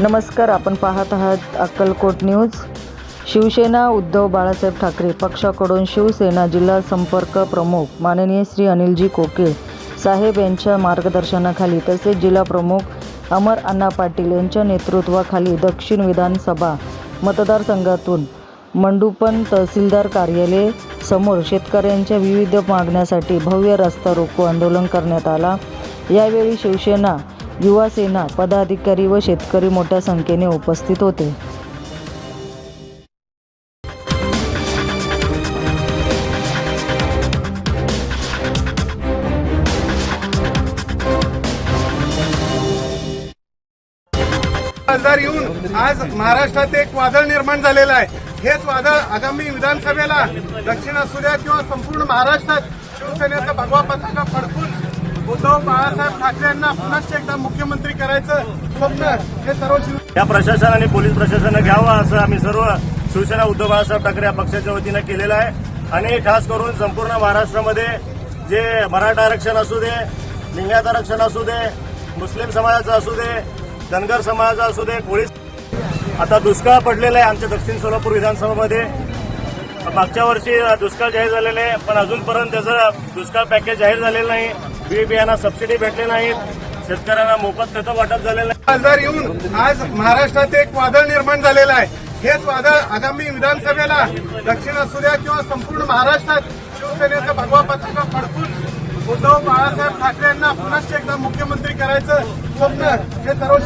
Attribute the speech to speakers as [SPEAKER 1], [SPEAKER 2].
[SPEAKER 1] नमस्कार आपण पाहत आहात अक्कलकोट न्यूज. शिवसेना उद्धव बाळासाहेब ठाकरे पक्षाकडून शिवसेना जिल्हा संपर्क प्रमुख माननीय श्री अनिलजी कोके साहेब यांच्या मार्गदर्शनाखाली तसेच जिल्हा प्रमुख अमर अण्णा पाटील यांच्या नेतृत्वाखाली दक्षिण विधानसभा मतदारसंघातून मंडुपन तहसीलदार कार्यालय समोर शेतकऱ्यांच्या विविध मागण्यासाठी भव्य रस्ता रोको आंदोलन करण्यात आला. यावेळी शिवसेना युवा सेना पदाधिकारी व शेतकरी मोठ्या संख्येने उपस्थित होते.
[SPEAKER 2] खासदार येऊन आज महाराष्ट्रात एक वादळ निर्माण झालेलं आहे. हेच वादळ आगामी विधानसभेला दक्षिण असू द्या किंवा संपूर्ण महाराष्ट्रात शिवसेनेचा भगवा पताका उद्धव बाळासाहेब ठाकरे यांना पुन्हा एकदा मुख्यमंत्री करायचं स्वप्न हे सर्व
[SPEAKER 3] या प्रशासन आणि पोलीस प्रशासनानं घ्यावं असं आम्ही सर्व शिवसेना उद्धव बाळासाहेब ठाकरे या पक्षाच्या वतीनं केलेलं आहे. आणि खास करून संपूर्ण महाराष्ट्रामध्ये जे मराठा आरक्षण असू दे लिंगायत आरक्षण असू दे मुस्लिम समाजाचं असू दे धनगर समाजाचं असू दे कोळी आता दुष्काळ पडलेला आहे आमच्या दक्षिण सोलापूर विधानसभामध्ये. मागच्या वर्षी दुष्काळ जाहीर झालेला आहे पण अजूनपर्यंत त्याचं दुष्काळ पॅकेज जाहीर झालेलं नाही. बी बियाणा सबसिडी भेटले नाहीत. शेतकऱ्यांना मोफत खतं वाटप झालेलं आहे
[SPEAKER 2] खासदार येऊन आज महाराष्ट्रात एक वादळ निर्माण झालेलं आहे. हेच वादळ आगामी विधानसभेला दक्षिण असू द्या किंवा संपूर्ण महाराष्ट्रात शिवसेनेचं भगवा पताका फडकून उद्धव बाळासाहेब ठाकरे यांना पुन्हा एकदा मुख्यमंत्री करायचं स्वप्न हे सर्व